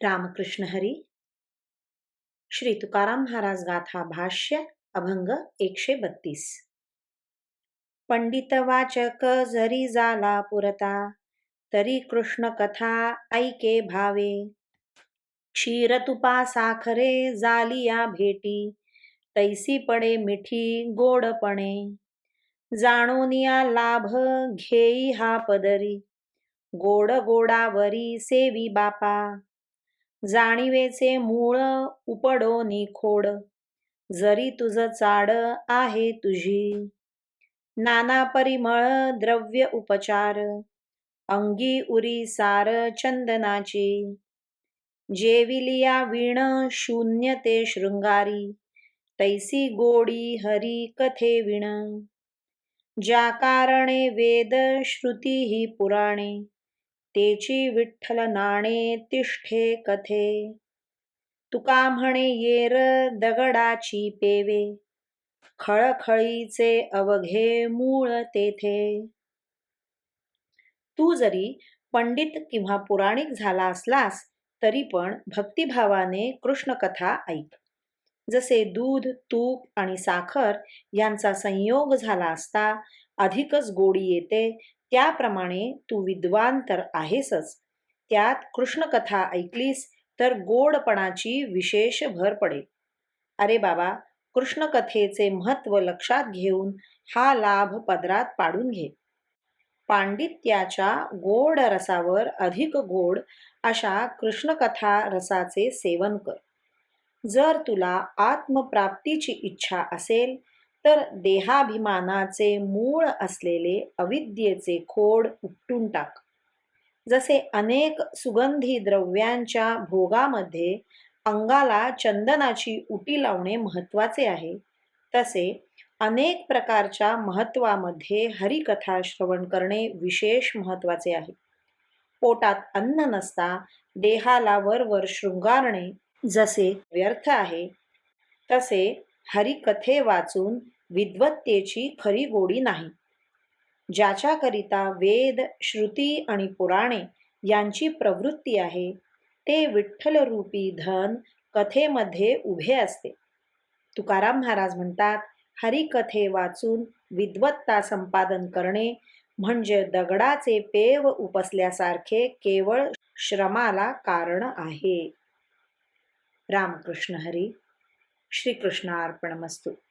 रामकृष्ण हरी। श्री तुकाराम महाराज गाथा भाष्य अभंग एकशे बत्तीस। पंडित वाचक जरी जाला पुरता तरी कृष्ण कथा ऐके भावे। क्षीर तुपा साखरे जालिया भेटी तैसी पडे मिठी गोडपणे जाणोनिया लाभ घेई हा पदरी गोड गोडावरी सेवी बापा। जाणीवेचे मूळ उपडो निखोड. जरी तुझ चाड आहे तुझी. नाना परिमळ द्रव्य उपचार. अंगी उरी सार चंदनाची. जेविलिया वीण शून्य ते शृंगारी. तैसी गोडी हरी कथे विण. ज्या कारणे वेद श्रुती ही पुराणे. तेची विठ्ठल नाणे तिष्ठे कथे? तुका म्हणे येर दगडाची पेवे खळखळीचे अवघे मूळ तेथे. तू जरी पंडित किंवा पुराणिक झाला असलास तरी पण भक्तिभावाने कृष्ण कथा ऐक. जसे दूध तूप आणि साखर यांचा संयोग झाला असता अधिकच गोडी येते. त्याप्रमाणे तू विद्वान तर आहेसच. त्यात कृष्णकथा ऐकलीस तर गोडपणाची विशेष भर पडेल अरे बाबा कृष्णकथेचे महत्त्व लक्षात घेऊन हा लाभ पदरात पाडून घे. पांडित्याच्या गोड रसावर अधिक गोड अशा कृष्णकथा रसाचे सेवन कर. जर तुला आत्मप्राप्तीची इच्छा असेल तर देहाभिमानाचे मूळ असलेले अविद्येचे खोड उपटून टाक. जसे अनेक सुगंधी द्रव्यांच्या भोगामध्ये अंगाला चंदनाची उटी लावणे महत्त्वाचे आहे तसे अनेक प्रकारच्या महत्वामध्ये हरिकथा श्रवण करणे विशेष महत्त्वाचे आहे. पोटात अन्न नसता देहाला वरवर शृंगारणे जसे व्यर्थ आहे तसे हरिकथे वाचून विद्वत्तेची खरी गोडी नाही. ज्याच्याकरिता वेद श्रुती आणि पुराणे यांची प्रवृत्ती आहे ते विठ्ठलरूपी धन कथेमध्ये उभे असते. तुकाराम महाराज म्हणतात हरिकथे वाचून विद्वत्ता संपादन करणे म्हणजे दगडाचे पेव उपसल्यासारखे केवळ श्रमाला कारण आहे. रामकृष्ण हरी श्रीकृष्णार्पणमस्तू.